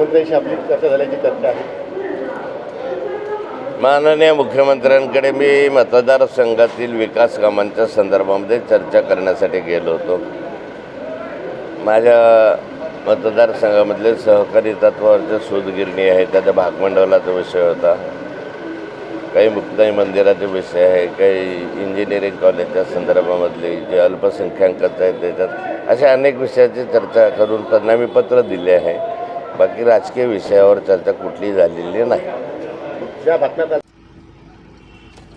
नेत्यांशी आपली चर्चा झाल्याची चर्चा आहे. माननीय मुख्यमंत्र्यांकडे मी मतदारसंघातील विकास कामांच्या संदर्भामध्ये चर्चा करण्यासाठी गेलो होतो. माझ्या मतदारसंघामधले सहकारी तत्वावरचे सूतगिरणी आहे. त्याच्या भागमंडवलाचा विषय होता. काही मुक्ताई मंदिराचे विषय आहे. काही इंजिनिअरिंग कॉलेजच्या संदर्भामधले जे अल्पसंख्याकच आहेत त्याच्यात अशा अनेक विषयाची चर्चा करून त्यांना मी पत्र दिले आहे. बाकी राजकीय विषयावर चर्चा कुठली झालेली नाही.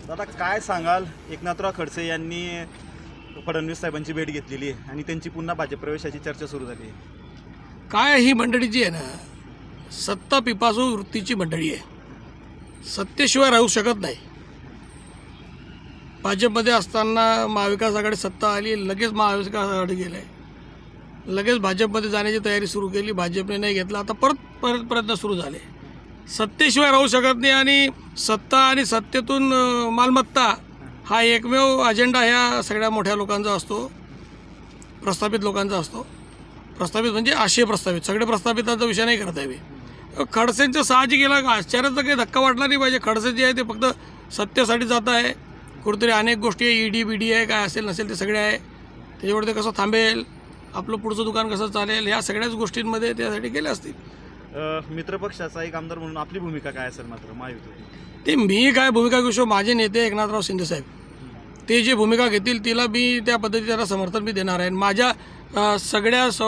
दादा काय सांगाल? एकनाथराव खडसे यांनी फडणवीस साहेबांची भेट घेतलेली आहे आणि त्यांची पुन्हा भाजप प्रवेशाची चर्चा सुरू झाली आहे. काय ही मंडळी जी आहे ना सत्ता पिपासू वृत्तीची मंडळी आहे. सत्तेशिवाय राहू शकत नाही. भाजपमध्ये असताना महाविकास आघाडी सत्ता आली लगेच महाविकास आघाडी गेले. लगेच भाजपमध्ये जाण्याची तयारी सुरू केली. भाजपने नाही घेतला. आता परत परत प्रयत्न सुरू झाले. सत्तेशिवाय राहू शकत नाही आणि सत्ता आणि सत्तेतून मालमत्ता हा एकमेव अजेंडा ह्या सगळ्या मोठ्या लोकांचा असतो. प्रस्थापित लोकांचा असतो. प्रस्थापित म्हणजे आशय प्रस्थापित. सगळे प्रस्थापितांचा विषय नाही करता यावे खडसेंचं साहजिक गेला आश्चर्याचा काही धक्का वाटला नाही पाहिजे. खडसे जे आहे ते फक्त सत्तेसाठी जात आहे. कुठेतरी अनेक गोष्टी आहे. ईडी बी डी आहे काय असेल नसेल ते सगळे आहे. त्याच्यामुळे ते कसं थांबेल? आपलं पुढचं दुकान कसं चालेल ह्या सगळ्याच गोष्टींमध्ये त्यासाठी गेले असतील. मित्रपक्षाचा एक आमदार म्हणून आपली भूमिका काय असेल मात्र महायुतीची? ते मी काय भूमिका घेऊ शकतो? माझे नेते एकनाथराव शिंदेसाहेब ते जे भूमिका घेतील तिला मी त्या पद्धतीने त्याला समर्थन मी देणार आहे. आणि माझ्या सगळ्या स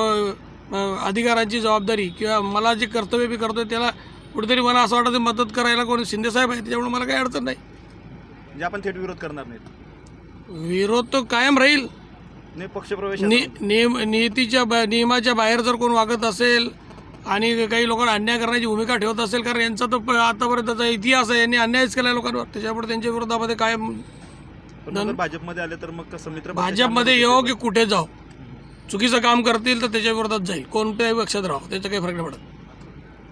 अधिकारांची जबाबदारी किंवा मला जे कर्तव्य मी करतोय त्याला कुठेतरी मला असं वाटतं मदत करायला कोणी शिंदेसाहेब आहे त्याच्यामुळे मला काही अडचण नाही. म्हणजे आपण थेट विरोध करणार नाहीत. विरोध तो कायम राहील. नाही पक्षप्रवेश नि नियम नियतीच्या बा- नियमाच्या बाहेर जर कोण वागत असेल आणि काही लोकांना अन्याय करण्याची भूमिका ठेवत असेल कारण यांचा तर प- आतापर्यंतचा इतिहास आहे यांनी अन्यायच केला लोकांवर. त्याच्यामुळे त्यांच्या विरोधामध्ये कायम पण मग जर भाजपमध्ये आले तर मग कसं? मित्र भाजपमध्ये येऊ की? कुठे जाऊ चुकीचं काम करतील तर त्याच्या विरोधात जाईल. कोणत्याही पक्षात राहू. त्याचा काही फरक नाही पडत.